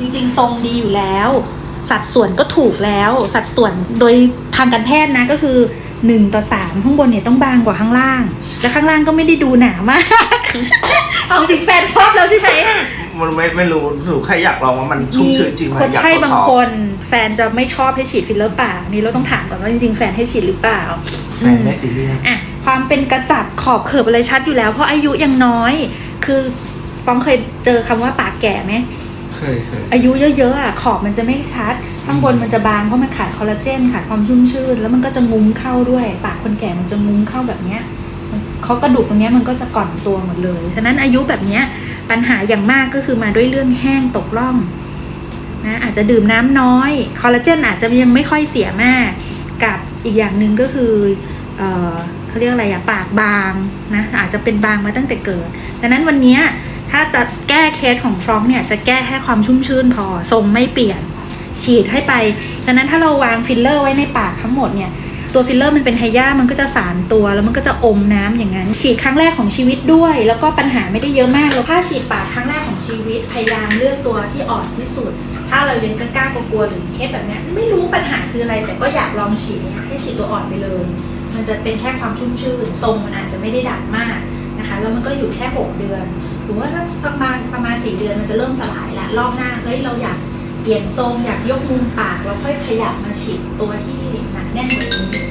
จริงๆ ทรงดีอยู่แล้ว สัดส่วนก็ถูกแล้ว สัดส่วนโดยทางการแพทย์นะก็คือ 1 ต่อ 3 ข้างบนเนี่ยต้องบางกว่าข้างล่าง และข้างล่างก็ไม่ได้ดูหนามาก เอาจริงแฟนชอบแล้วใช่ไหมมันไม่ไม่รู้หนูแค่อยากลองว่ามันชุ่มชื้นจริงไหมคนอยากไข้ทดบางสอบคนแฟนจะไม่ชอบให้ฉีดฟิลเลอร์ปากนี่เราต้องถามก่อนว่าจริงๆ แฟนให้ฉีดหรือเปล่าแฟนไม่ซีเรียส อะความเป็นกระจับขอบเขิบอะไรชัดอยู่แล้ว เพราะอายุยังน้อย คือปองเคยเจอคำว่าปากแก่ไหม เคยเคยอายุเยอะๆอะขอบมันจะไม่ชัด ข้างบนมันจะบางเพราะมันขาดคอลลาเจนขาดความชุ่มชื่นแล้วมันก็จะงุ้มเข้าด้วย ปากคนแก่มันจะงุ้มเข้าแบบเนี้ยเขากระดูกตรงเนี้ยมันก็จะก่อนตัวหมดเลย ฉะนั้นอายุแบบเนี้ยปัญหาอย่างมากก็คือมาด้วยเรื่องแห้งตกร่องนะอาจจะดื่มน้ำน้อย คอลลาเจนอาจจะยังไม่ค่อยเสียมาก กับอีกอย่างหนึ่งก็คือเออเขาเรียกอะไรอะปากบางนะอาจจะเป็นบางมาตั้งแต่เกิด ดังนั้นวันนี้ถ้าจะ เคสของฟรองเนี่ยจะแก้แค่ความชุ่มชื่นพอทรงไม่เปลี่ยนฉีดให้ไป ดังนั้นถ้าเราวางฟิลเลอร์ไว้ในปากทั้งหมดเนี่ย ตัวฟิลเลอร์มันเป็นไฮยามันก็จะสานตัวแล้วมันก็จะอมน้ำอย่างนั้น ฉีดครั้งแรกของชีวิตด้วย แล้วก็ปัญหาไม่ได้เยอะมากแล้วถ้าฉีดปากครั้งแรกของชีวิตพยายามเลือกตัวที่อ่อนที่สุด ถ้าเรายังกล้ากลัวๆหรือเคสแบบนี้ไม่รู้ปัญหาคืออะไรแต่ก็อยากลองฉีดเนี่ยให้ฉีดตัวอ่อนไปเลย มันจะเป็นแค่ความชุ่มชื่นทรงมันอาจจะไม่ได้ดัดมากนะคะแล้วมันก็อยู่แค่ 6 เดือน หรือว่าถ้าประมาณประมาณสี่เดือนมันจะเริ่มสลายละรอบหน้าเฮ้ยเราอยากเปลี่ยนทรงอยากยกมุมปากเราค่อยขยับมาฉีดตัวที่หนักแน่นกว่านี้